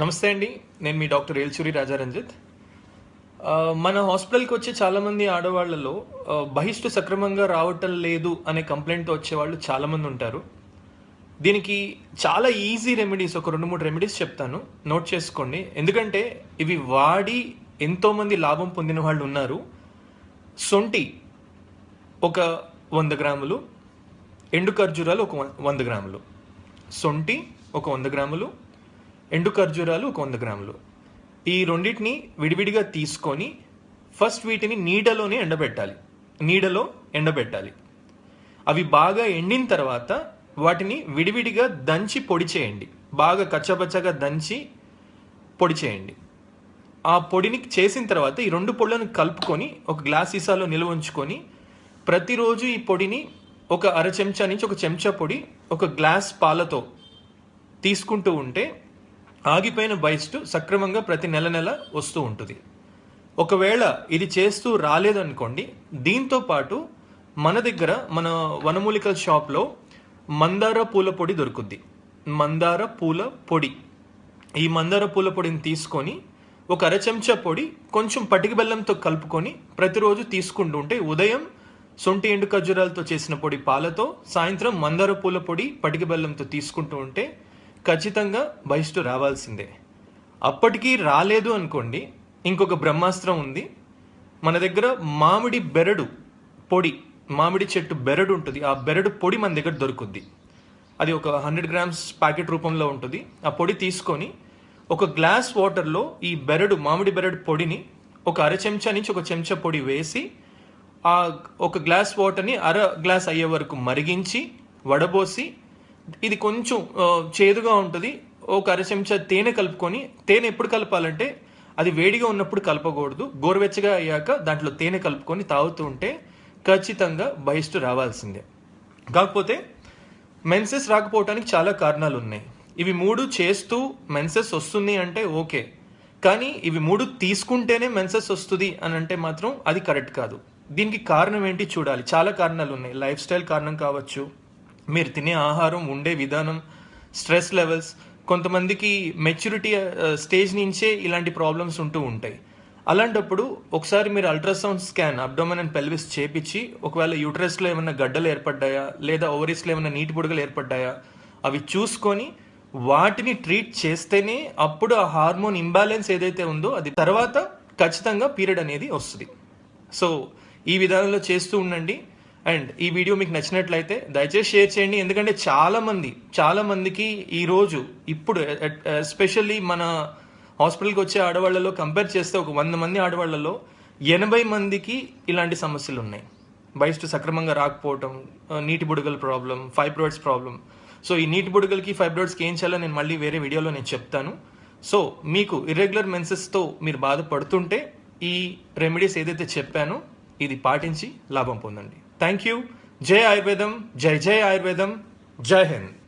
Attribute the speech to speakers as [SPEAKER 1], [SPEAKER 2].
[SPEAKER 1] నమస్తే అండి. నేను మీ డాక్టర్ ఏల్చూరి రాజారంజిత్. మన హాస్పిటల్కి వచ్చే చాలామంది ఆడవాళ్ళలో బహిష్టు సక్రమంగా రావటం లేదు అనే కంప్లైంట్తో వచ్చేవాళ్ళు చాలామంది ఉంటారు. దీనికి చాలా ఈజీ రెమెడీస్ ఒక రెండు మూడు రెమెడీస్ చెప్తాను. నోట్ చేసుకోండి. ఎందుకంటే ఇవి వాడి ఎంతోమంది లాభం పొందిన వాళ్ళు ఉన్నారు. సొంటి ఒక వంద గ్రాములు ఎండు ఖర్జూరాలు ఒక వంద గ్రాములు. సొంటి ఒక వంద గ్రాములు ఎండు ఖర్జూరాలు ఒక వంద గ్రాములు. ఈ రెండింటిని విడివిడిగా తీసుకొని ఫస్ట్ వీటిని నీడలోనే ఎండబెట్టాలి. నీడలో ఎండబెట్టాలి. అవి బాగా ఎండిన తర్వాత వాటిని విడివిడిగా దంచి పొడి చేయండి. బాగా కచ్చబచ్చగా దంచి పొడి చేయండి. ఆ పొడిని చేసిన తర్వాత ఈ రెండు పొడులను కలుపుకొని ఒక గ్లాస్ సీసాలో నిల్వ ఉంచుకొని ప్రతిరోజు ఈ పొడిని ఒక అర చెంచా నుంచి ఒక చెంచా పొడి ఒక గ్లాస్ పాలతో తీసుకుంటూ ఉంటే ఆగిపోయిన బైస్ట్ సక్రమంగా ప్రతి నెల నెల వస్తూ ఉంటుంది. ఒకవేళ ఇది చేస్తూ రాలేదనుకోండి దీంతో పాటు మన దగ్గర మన వనమూలికల షాప్లో మందార పూల పొడి దొరుకుద్ది. మందార పూల పొడి. ఈ మందార పూల పొడిని తీసుకొని ఒక అర చెంచా పొడి కొంచెం పటిక బెల్లంతో కలుపుకొని ప్రతిరోజు తీసుకుంటూ ఉంటే ఉదయం సొంటి ఎండు ఖర్జూరాలతో చేసిన పొడి పాలతో సాయంత్రం మందార పూల పొడి పటిక బెల్లంతో తీసుకుంటూ ఉంటే ఖచ్చితంగా బహిష్టు రావాల్సిందే. అప్పటికీ రాలేదు అనుకోండి ఇంకొక బ్రహ్మాస్త్రం ఉంది. మన దగ్గర మామిడి బెరడు పొడి మామిడి చెట్టు బెరడు ఉంటుంది. ఆ బెరడు పొడి మన దగ్గర దొరుకుద్ది. అది ఒక హండ్రెడ్ గ్రామ్స్ ప్యాకెట్ రూపంలో ఉంటుంది. ఆ పొడి తీసుకొని ఒక గ్లాస్ వాటర్లో ఈ బెరడు మామిడి బెరడు పొడిని ఒక అర చెంచా నుంచి ఒక చెంచా పొడి వేసి ఆ ఒక గ్లాస్ వాటర్ని అర గ్లాస్ అయ్యే వరకు మరిగించి వడబోసి ఇది కొంచెం చేదుగా ఉంటుంది. ఒక అర చెంచా తేనె కలుపుకొని తేనె ఎప్పుడు కలపాలంటే అది వేడిగా ఉన్నప్పుడు కలపకూడదు. గోరువెచ్చగా అయ్యాక దాంట్లో తేనె కలుపుకొని తాగుతూ ఉంటే ఖచ్చితంగా బహిష్టు రావాల్సిందే. కాకపోతే మెన్సెస్ రాకపోవడానికి చాలా కారణాలు ఉన్నాయి ఇవి మూడు చేస్తూ మెన్సెస్ వస్తుంది అంటే ఓకే. కానీ ఇవి మూడు తీసుకుంటేనే మెన్సెస్ వస్తుంది అని అంటే మాత్రం అది కరెక్ట్ కాదు. దీనికి కారణం ఏంటి చూడాలి. చాలా కారణాలు ఉన్నాయి లైఫ్ స్టైల్ కారణం కావచ్చు. మీరు తినే ఆహారం ఉండే విధానం స్ట్రెస్ లెవెల్స్ కొంతమందికి మెచ్యూరిటీ స్టేజ్ నుంచే ఇలాంటి ప్రాబ్లమ్స్ ఉంటూ ఉంటాయి. అలాంటప్పుడు ఒకసారి మీరు ultrasound scan abdomen and pelvis చేపించి ఒకవేళ యూట్రస్లో ఏమైనా గడ్డలు ఏర్పడ్డాయా లేదా ఓవరీస్లో ఏమైనా నీటి పొడుగులు ఏర్పడ్డాయా అవి చూసుకొని వాటిని ట్రీట్ చేస్తేనే అప్పుడు ఆ హార్మోన్ ఇంబ్యాలెన్స్ ఏదైతే ఉందో అది తర్వాత ఖచ్చితంగా పీరియడ్ అనేది వస్తుంది. సో ఈ విధానంలో చేస్తూ ఉండండి. అండ్ ఈ వీడియో మీకు నచ్చినట్లయితే దయచేసి షేర్ చేయండి. ఎందుకంటే చాలామంది చాలామందికి ఈరోజు ఇప్పుడు ఎస్పెషల్లీ మన హాస్పిటల్కి వచ్చే ఆడవాళ్ళలో కంపేర్ చేస్తే ఒక వంద మంది ఆడవాళ్ళలో ఎనభై మందికి ఇలాంటి సమస్యలు ఉన్నాయి. బయస్ట్ సక్రమంగా రాకపోవటం నీటి బుడగల ప్రాబ్లం ఫైబ్రాయిడ్స్ ప్రాబ్లం. సో ఈ నీటి బుడగలకి ఫైబ్రాయిడ్స్కి ఏం చేయాలో నేను మళ్ళీ వేరే వీడియోలో నేను చెప్తాను. సో మీకు ఇర్రెగ్యులర్ మెన్సెస్తో మీరు బాధపడుతుంటే ఈ రెమెడీస్ ఏదైతే చెప్పానో ఇది పాటించి లాభం పొందండి. Thank you. Jai Ayurvedam, Jai Jai Ayurvedam, Jai Hind.